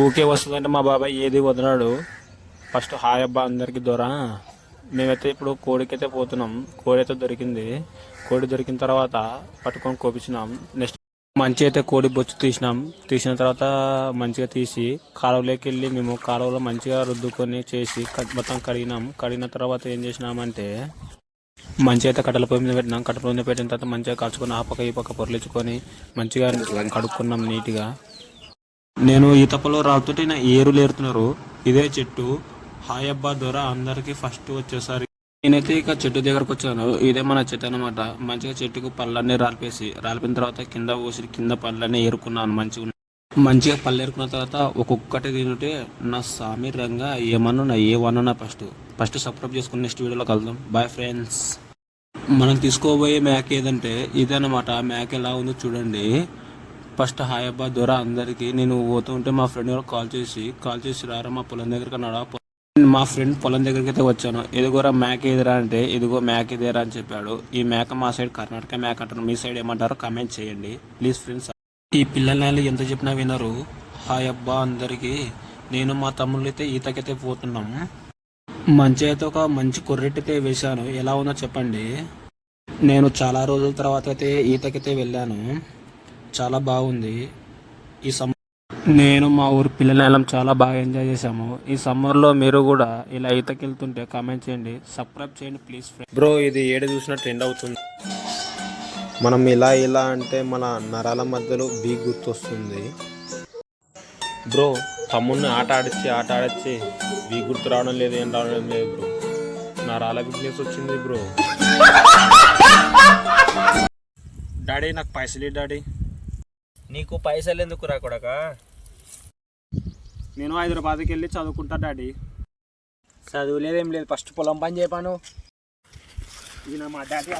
ఊకే వస్తుందంటే మా బాబాయ్ ఏది వదలడు. ఫస్ట్ హాయ్ అబ్బా అందరికి దొర. మేమైతే ఇప్పుడు కోడికైతే పోతున్నాం. కోడి అయితే దొరికింది. కోడి దొరికిన తర్వాత పట్టుకొని కోపించినాం. నెక్స్ట్ మంచిగా అయితే కోడి బొచ్చు తీసినాం. తీసిన తర్వాత మంచిగా తీసి కాలువలోకి వెళ్ళి మేము కాలువలో మంచిగా రుద్దుకొని చేసి మొత్తం కడిగినాం. కడిగిన తర్వాత ఏం చేసినామంటే మంచిగా అయితే కట్టెల పొయ్యి మీద పెట్టినాం. కట్టెల పొయ్యి మీద పెట్టిన తర్వాత మంచిగా కాల్చుకొని ఆ పక్క ఈ పక్క పొరలించుకొని మంచిగా కడుక్కున్నాం నీట్గా. నేను ఈ తప్పలో రాలుతుంటే నా ఏరులు ఏరుతున్నారు. ఇదే చెట్టు. హాయబ్బా ద్వారా దొర అందరికి ఫస్ట్ వచ్చేసరి. నేనైతే ఇక చెట్టు దగ్గరకు వచ్చాను. ఇదే మన చెట్టు అనమాట మంచిగా చెట్టుకు పళ్ళన్నీ రాలిపేసి రాలిపిన తర్వాత కింద పోసి కింద పళ్ళన్నీ ఏరుకున్నాను. మంచిగా మంచిగా పళ్ళు ఏరుకున్న తర్వాత ఒక్కొక్కటి తింటే నా సామి రంగా ఏమన్నా నా ఏమన్నా ఫస్ట్ ఫస్ట్ సబ్స్క్రైబ్ చేసుకుని నెక్స్ట్ వీడియోలో కలుద్దాం. బాయ్ ఫ్రెండ్స్ మనం తీసుకోబోయే మ్యాక్ ఏదంటే ఇదన్నమాట. మ్యాక్ ఎలా ఉందో చూడండి. ఫస్ట్ హాయ్ అబ్బా దొర అందరికీ. నేను పోతూ ఉంటే మా ఫ్రెండ్ కూడా కాల్ చేసి కాల్ చేసి రారా మా పొలం దగ్గరికి నడవ మా ఫ్రెండ్ పొలం దగ్గరికి అయితే వచ్చాను. ఎదుగురా మేక ఎదురా అంటే ఇదిగో మేక ఎదురా అని చెప్పాడు. ఈ మేక మా సైడ్ కర్ణాటక మేక అంటారు. మీ సైడ్ ఏమంటారో కమెంట్ చేయండి. ప్లీజ్ ఫ్రెండ్స్ ఈ పిల్లలు ఎంత చెప్పినా వినరు. హాయ్ అబ్బా అందరికీ. నేను మా తమ్ముళ్ళు అయితే ఈతకైతే పోతున్నాం. మంచి అయితే ఒక మంచి కొర్రెట్టయితే వేశాను. ఎలా ఉందో చెప్పండి. నేను చాలా రోజుల తర్వాత అయితే ఈతకైతే వెళ్ళాను. చాలా బాగుంది. ఈ సమ్మర్ నేను మా ఊరు పిల్లల చాలా బాగా ఎంజాయ్ చేశాము. ఈ సమ్మర్లో మీరు కూడా ఇలా ఈతకి వెళ్తుంటే కామెంట్ చేయండి. సబ్స్క్రైబ్ చేయండి ప్లీజ్ బ్రో ఇది ఏడు చూసిన ట్రెండ్ అవుతుంది. మనం ఇలా ఇలా అంటే మన నరాల మధ్యలో బీ గుర్తొస్తుంది. బ్రో తమ్ముడిని ఆట ఆడిచ్చి ఆట ఆడిచ్చి వీ గుర్తు రావడం లేదు ఏం రావడం లేదు బ్రో. నా రాళ్ళ బిజినెస్ వచ్చింది బ్రో. డాడీ నాకు పైసలు డాడీ. నీకు పైసలు ఎందుకు రా కొడక? నేను హైదరాబాద్కి వెళ్ళి చదువుకుంటా డాడీ. చదువు లేదు ఏం లేదు ఫస్ట్ పొలం పని చేయపాను ఈయన మా డాడీ